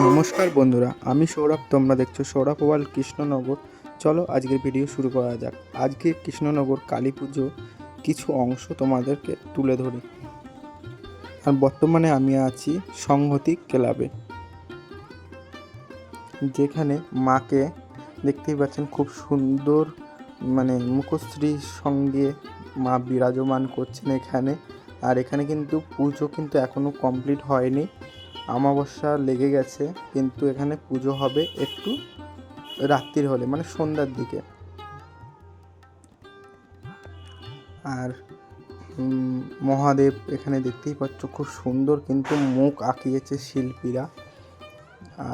নমস্কার বন্ধুরা, আমি সৌরভ, তোমরা দেখছ সৌরভ ওয়াল কৃষ্ণনগর। চলো আজকের ভিডিও শুরু করা যাক। আজকে কৃষ্ণনগর কালী পুজো কিছু অংশ তোমাদেরকে তুলে ধরি। আর বর্তমানে আমি আছি সংহতি ক্লাবে। যেখানে মাকে দেখতেই পাচ্ছেন খুব সুন্দর মানে মুখশ্রীর সঙ্গে মা বিরাজমান করছেন এখানে। আর এখানে কিন্তু পুজো কিন্তু এখনও কমপ্লিট হয়নি। অমাবস্যা লেগে গেছে, কিন্তু এখানে পুজো হবে একটু রাত্রির হলে মানে সন্ধ্যার দিকে। আর মহাদেব এখানে দেখতেই পাচ্ছ খুব সুন্দর কিন্তু মুখ আঁকিয়েছে শিল্পীরা।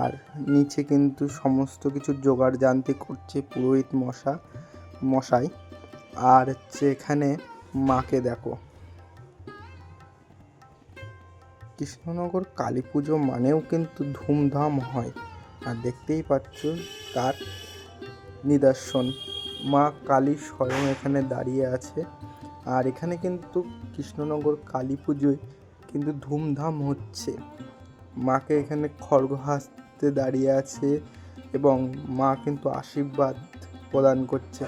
আর নিচে কিন্তু সমস্ত কিছু জোগাড় জানতে করছে পুরোহিত মশা, মশাই। আর হচ্ছে এখানে মাকে দেখো। কৃষ্ণনগর কালী পুজো মানেও কিন্তু ধুমধাম হয়। আর দেখতেই পাচ্ছ তার নিদর্শন। মা কালী স্বয়ং এখানে দাঁড়িয়ে আছে। আর এখানে কিন্তু কৃষ্ণনগর কালী পুজোয় কিন্তু ধুমধাম হচ্ছে। মাকে এখানে খড়গ হাসতে দাঁড়িয়ে আছে এবং মা কিন্তু আশীর্বাদ প্রদান করছে।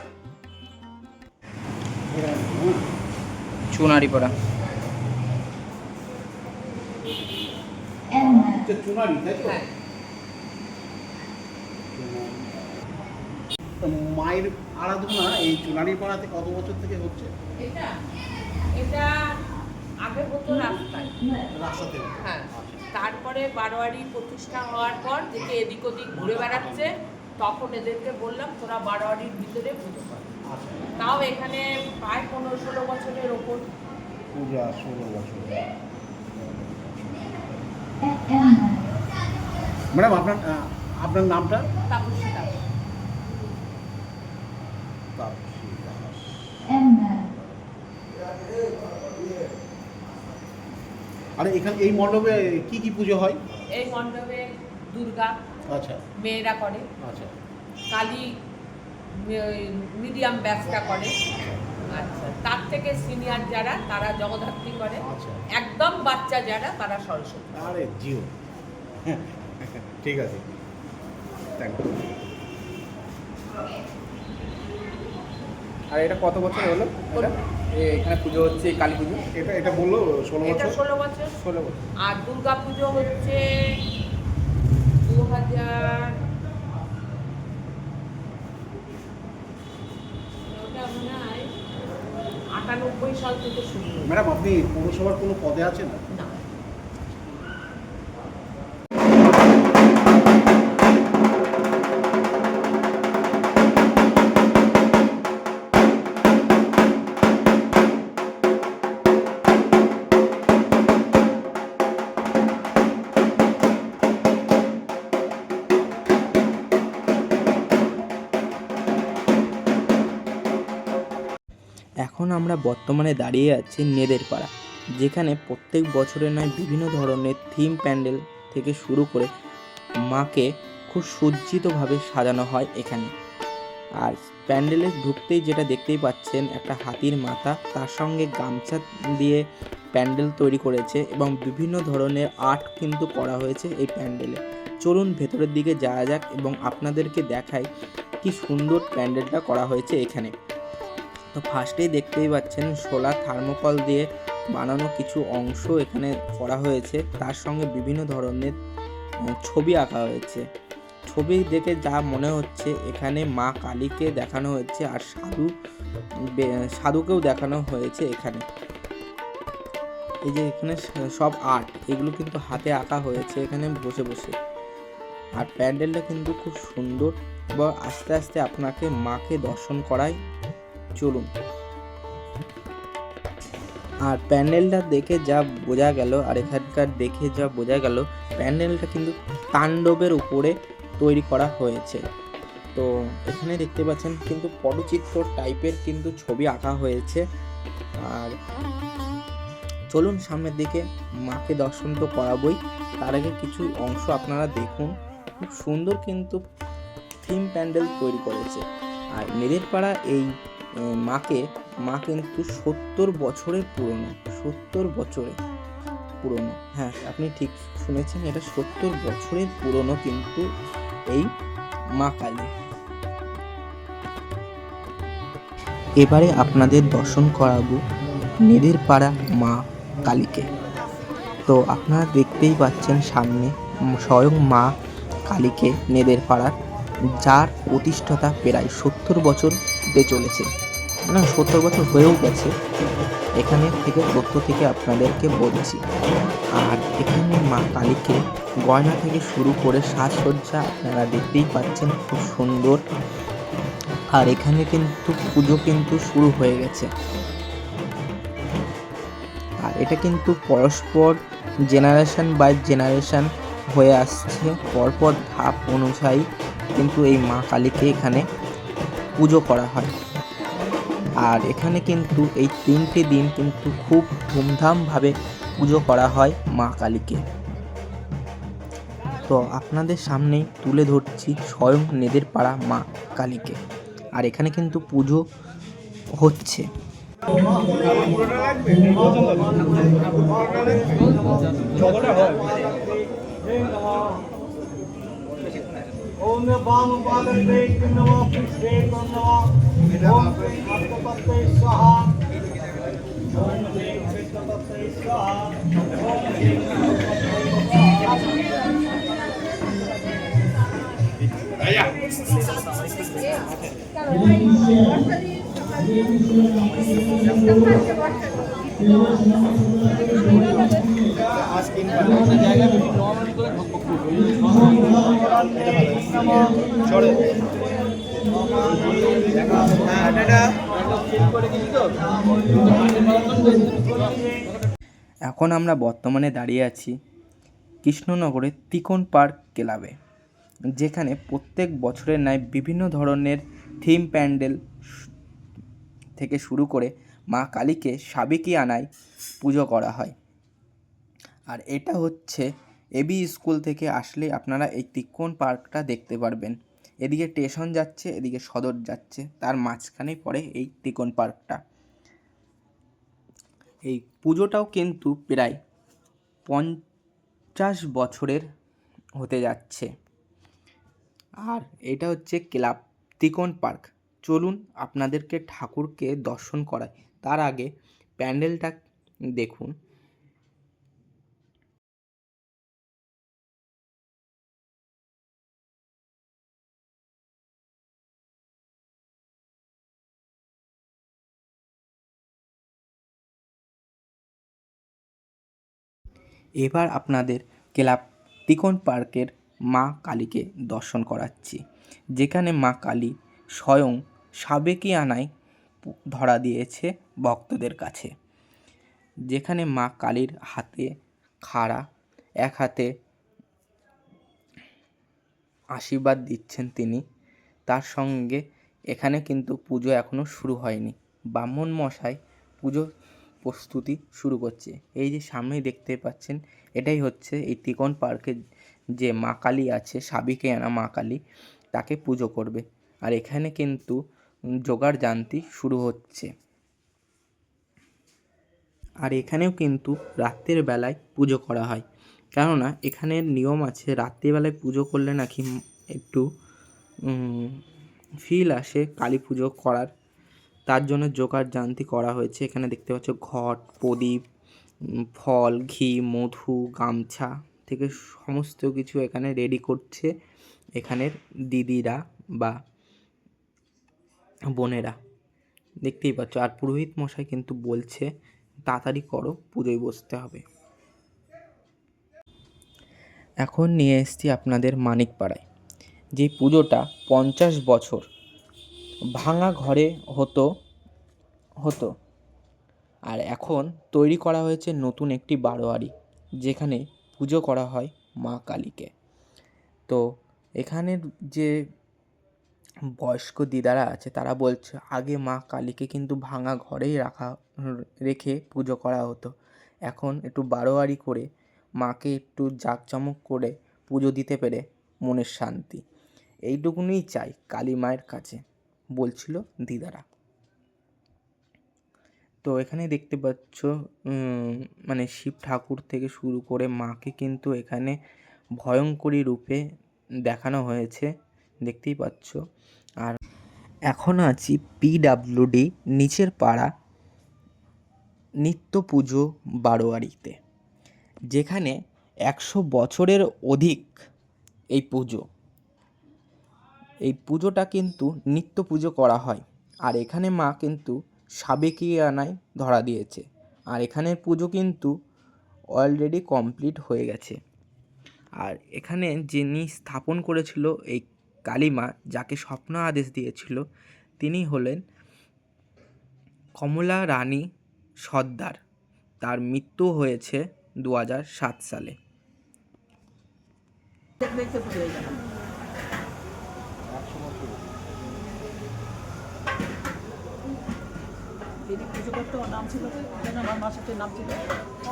চুনারি চুনারি তাই তো? তো মায়ের আরাধনা এই চুনারি পাড়াতে কত বছর থেকে হচ্ছে? এটা এটা আগে হতো রাস্তায়। রাস্তা হ্যাঁ। তারপরে বারোয়ারি প্রতিষ্ঠা হওয়ার পর থেকে এদিক ওদিক ঘুরে বেড়াচ্ছে। তখন এদেরকে বললাম তোরা বারোয়ারির ভিতরে পুজো কর। আচ্ছা। তাও এখানে প্রায় পনেরো ষোলো বছরের ওপর। পূজা ষোলো বছর ম্যাডাম আপনার আপনার নামটা? তাপসী দাস। তাপসী দাস। আরে এখানে এই মণ্ডপে কি কি পুজো হয়? এই মণ্ডপে দুর্গা আচ্ছা। মেয়েরা করে। আচ্ছা। কালী মিডিয়াম ব্যাচটা করে। আচ্ছা তার থেকে সিনিয়র যারা তারা জগদ্ধাত্রী করে। আচ্ছা। একদম বাচ্চা যারা তারা সরস্বতী। আরে জিও। ঠিক আছে। থ্যাংক ইউ আর এটা কত বছর হলো? এ, এখানে পুজো হচ্ছে এই কালী পুজো? এটা এটা বলল ষোলো বছর? ষোলো বছর। ষোলো বছর। আর দুর্গা পুজো হচ্ছে দু হাজার ওটা মনে হয় আটানব্বই সাল থেকে শুরু ম্যাডাম আপনি পৌরসভার কোনো পদে আছেন? না। এখন আমরা বর্তমানে দাঁড়িয়ে আছি নেদের পাড়া, যেখানে প্রত্যেক বছরে নয় বিভিন্ন ধরনের থিম প্যান্ডেল থেকে শুরু করে মাকে খুব সজ্জিতভাবে সাজানো হয় এখানে। আর প্যান্ডেলে ঢুকতেই যেটা দেখতেই পাচ্ছেন, একটা হাতির মাথা, তার সঙ্গে গামছা দিয়ে প্যান্ডেল তৈরি করেছে এবং বিভিন্ন ধরনের আর্ট কিন্তু করা হয়েছে এই প্যান্ডেলে চলুন ভেতরের দিকে যাওয়া যাক এবং আপনাদেরকে দেখাই কি সুন্দর প্যান্ডেলটা করা হয়েছে এখানে। তো ফার্স্টেই দেখতেই পাচ্ছেন সোলার থার্মোকল দিয়ে বানানো কিছু অংশ এখানে করা হয়েছে। তার সঙ্গে বিভিন্ন ধরনের ছবি আঁকা হয়েছে। ছবি দেখে যা মনে হচ্ছে এখানে মা কালীকে দেখানো হয়েছে আর সাধু সাধুকেও দেখানো হয়েছে এখানে। এই যে এখানে সব আর্ট এগুলো কিন্তু হাতে আঁকা হয়েছে এখানে বসে বসে। আর প্যান্ডেলটা কিন্তু খুব সুন্দর। বা আস্তে আস্তে আপনাকে মাকে দর্শন করায়। চলুন। আর প্যান্ডেলটা দেখে যা বোঝা গেল, আর এখানকার দেখে যা বোঝা গেল, প্যান্ডেলটা কিন্তু তাণ্ডবের উপরে তৈরি করা হয়েছে। তো এখানে দেখতে পাচ্ছেন কিন্তু পটচিত্র টাইপের কিন্তু ছবি আঁকা হয়েছে। আর চলুন সামনের দিকে মাকে দর্শন তো করাবই। তার আগে কিছু অংশ আপনারা দেখুন। খুব সুন্দর কিন্তু থিম প্যান্ডেল তৈরি করেছে। আর মেদের পাড়া এই মাকে, মা কিন্তু সত্তর বছরের পুরনো, সত্তর বছরে পুরনো। হ্যাঁ আপনি ঠিক শুনেছেন, এটা সত্তর বছরের পুরনো কিন্তু এই মা কালী। এবারে আপনাদের দর্শন করাবো নেদের পাড়া মা কালীকে। তো আপনারা দেখতেই পাচ্ছেন সামনে স্বয়ং মা কালীকে নেদের পাড়ার যার প্রতিষ্ঠাতা প্রায় সত্তর বছর হতে চলেছে। না সত্তর বছর হয়েও গেছে। এখানে থেকে তথ্য থেকে আপনাদেরকে বলছি। আর এখানে মা কালীকে গয়না থেকে শুরু করে সাজসজ্জা আপনারা দেখতেই পাচ্ছেন খুব সুন্দর। আর এখানে কিন্তু পুজো কিন্তু শুরু হয়ে গেছে। আর এটা কিন্তু পরস্পর জেনারেশন বাই জেনারেশন হয়ে আসছে। পরপর ধাপ অনুযায়ী কিন্তু এই মা কালীকে এখানে পুজো করা হয়। আর এখানে কিন্তু এই তিনটে দিন কিন্তু খুব ধুমধামভাবে পুজো করা হয় মা কালীকে। তো আপনাদের সামনেই তুলে ধরছি স্বয়ং নেদের পাড়া মা কালীকে। আর এখানে কিন্তু পুজো হচ্ছে। ओम वाम पादते नमः पुष्पे नमः ओम आत्मतत्ते स्वाहा ओम विष्णुतत्ते स्वाहा এখন আমরা বর্তমানে দাঁড়িয়ে আছি কৃষ্ণনগরের তিকোন পার্ক ক্লাবে, যেখানে প্রত্যেক বছরের ন্যায় বিভিন্ন ধরনের থিম প্যান্ডেল থেকে শুরু করে মা কালীকে সাবেকি আনায় পুজো করা হয়। আর এটা হচ্ছে এবি স্কুল থেকে আসলে আপনারা এই তিক্কন পার্কটা দেখতে পারবেন। এদিকে স্টেশন যাচ্ছে, এদিকে সদর যাচ্ছে, তার মাঝখানেই পড়ে এই তিকোন পার্কটা। এই পুজোটাও কিন্তু প্রায় পঞ্চাশ বছরের হতে যাচ্ছে। আর এটা হচ্ছে ক্লাব তিকোন পার্ক। চলুন আপনাদেরকে ঠাকুরকে দর্শন করায় তার আগে প্যান্ডেলটা দেখুন। এবার আপনাদের ক্লাব তিকোন পার্কের মা কালীকে দর্শন করাচ্ছি। যেখানে মা কালী স্বয়ং সাবেকি আনায় পু- ধরা দিয়েছে ভক্তদের কাছে। যেখানে মা কালীর হাতে খাড়া, এক হাতে আশীর্বাদ দিচ্ছেন তিনি, তার সঙ্গে এখানে কিন্তু পুজো এখনও শুরু হয়নি। ব্রাহ্মণ মশাই পুজো প্রস্তুতি শুরু করছে। এই যে সামনেই দেখতে পাচ্ছেন, এটাই হচ্ছে এই তিকোন পার্কে যে মা কালী আছে, সাবিকে আনা মা কালী, তাকে পুজো করবে। আর এখানে কিন্তু জোগাড় জান্তি শুরু হচ্ছে। আর এখানেও কিন্তু রাত্রের বেলায় পুজো করা হয়। কেননা এখানের নিয়ম আছে রাত্রিবেলায় পুজো করলে নাকি একটু ফিল আসে কালী পুজো করার। তার জন্য জোগাড় জান্তি করা হয়েছে। এখানে দেখতে পাচ্ছ ঘট, প্রদীপ ফল, ঘি, মধু, গামছা থেকে সমস্ত কিছু এখানে রেডি করছে। এখানের দিদিরা বা বোনেরা, দেখতেই পাচ্ছ। আর পুরোহিত মশাই কিন্তু বলছে, তাড়াতাড়ি করো, পুজোয় বসতে হবে। এখন নিয়ে এসেছি আপনাদের মানিকপাড়ায়, যে পুজোটা পঞ্চাশ বছর ভাঙা ঘরে হতো হতো। আর এখন তৈরি করা হয়েছে নতুন একটি বারোয়ারি, যেখানে পুজো করা হয় মা কালীকে। তো এখানের যে বয়স্ক দিদারা আছে, তারা বলছে, আগে মা কালীকে কিন্তু ভাঙা ঘরেই রাখা, রেখে পুজো করা হতো। এখন একটু বারোয়ারি করে মাকে একটু জাঁকজমক করে পুজো দিতে পেরে মনের শান্তি। এইটুকুনিই চাই কালী মায়ের কাছে, বলছিল দিদারা। তো এখানে দেখতে পাচ্ছ মানে শিব ঠাকুর থেকে শুরু করে মাকে কিন্তু এখানে ভয়ঙ্করী রূপে দেখানো হয়েছে। দেখতেই পাচ্ছ আর এখন আছি পিডাব্লিউডি নিচের পাড়া নিত্য পুজো বারোয়ারিতে, যেখানে একশো বছরের অধিক এই পুজো। এই পুজোটা কিন্তু নিত্য পুজো করা হয় আর এখানে মা কিন্তু সাবেকি আনায় ধরা দিয়েছে আর এখানের পুজো কিন্তু অলরেডি কমপ্লিট হয়ে গেছে। আর এখানে যিনি স্থাপন করেছিল এই কালীমা যাকে স্বপ্ন আদেশ দিয়েছিল, তিনি হলেন কমলা রানী সর্দার। তার মৃত্যু হয়েছে দু হাজার সাত সালে। যিনি পুজো করতো ওর নাম ছিল যেন আমার মার সাথে নাম ছিল?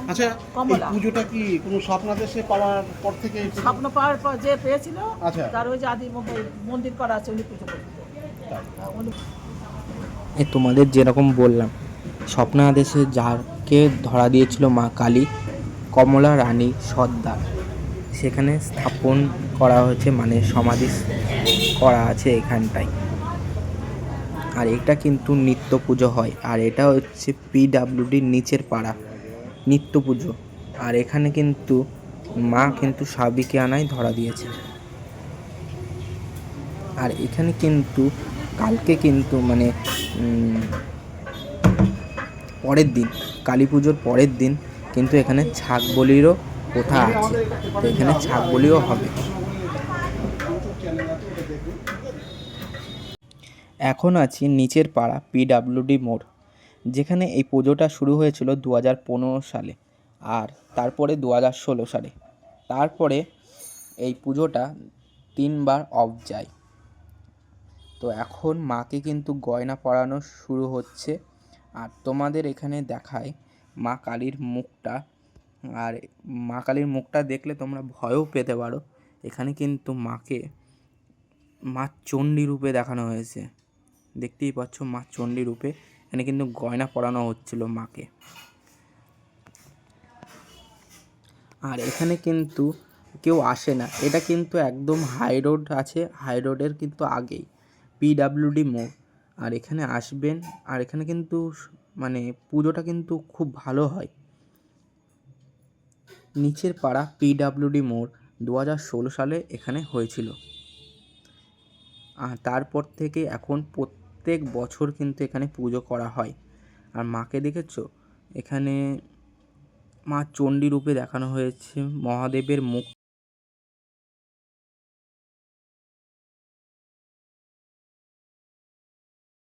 আচ্ছা এই কমলা। পুজোটা কি কোনো স্বপ্নাদেশে পাওয়ার পর থেকে? স্বপ্ন পাওয়ার পর যে পেয়েছিল আচ্ছা। তার ওই যে আদি ম- মন্দির করা আছে উনি পুজো করতেন উনি এ তোমাদের যেরকম বললাম স্বপ্নাদেশে যাকে ধরা দিয়েছিল মা কালী কমলা রানী সর্দার। সেখানে স্থাপন করা হয়েছে মানে সমাধি করা আছে এখানটায়। আর এটা কিন্তু নিত্য পুজো হয়। আর এটা হচ্ছে পিডাব্লিউডির নিচের পাড়া। নিত্য পুজো। আর এখানে কিন্তু মা কিন্তু সাবিকে আনায় ধরা দিয়েছে। আর এখানে কিন্তু কালকে কিন্তু মানে পরের দিন, কালী পুজোর পরের দিন কিন্তু এখানে ছাগ বলিরও প্রথা আছে। তো এখানে ছাগ বলিও হবে। এখন আছি নিচের পাড়া পিডাব্লিউডি মোড়, যেখানে এই পুজোটা শুরু হয়েছিল দু হাজার পনেরো সালে আর তারপরে দু হাজার ষোলো সালে। তারপরে এই পুজোটা তিনবার অফ যায়। তো এখন মাকে কিন্তু গয়না পরানো শুরু হচ্ছে আর তোমাদের এখানে দেখায় মা কালীর মুখটা। আর মা কালীর মুখটা দেখলে তোমরা ভয়ও পেতে পারো। এখানে কিন্তু মাকে মা চণ্ডী রূপে দেখানো হয়েছে। দেখতেই পাচ্ছ মা চণ্ডী রূপে। এখানে কিন্তু গয়না পরানো হচ্ছিল মাকে। আর এখানে কিন্তু কেউ আসে না। এটা কিন্তু একদম হাই রোড আছে। হাই রোডের কিন্তু আগেই। পিডাব্লিউডি মোড়। আর এখানে আসবেন। আর এখানে কিন্তু মানে পুজোটা কিন্তু খুব ভালো হয়। নিচের পাড়া পিডাব্লিউডি মোড় দু হাজার ষোলো সালে এখানে হয়েছিল। আর তারপর থেকে এখন প্রত্যেক বছর কিন্তু এখানে পুজো করা হয়। আর মাকে দেখেছ? এখানে মা চণ্ডী রূপে দেখানো হয়েছে মহাদেবের মুখ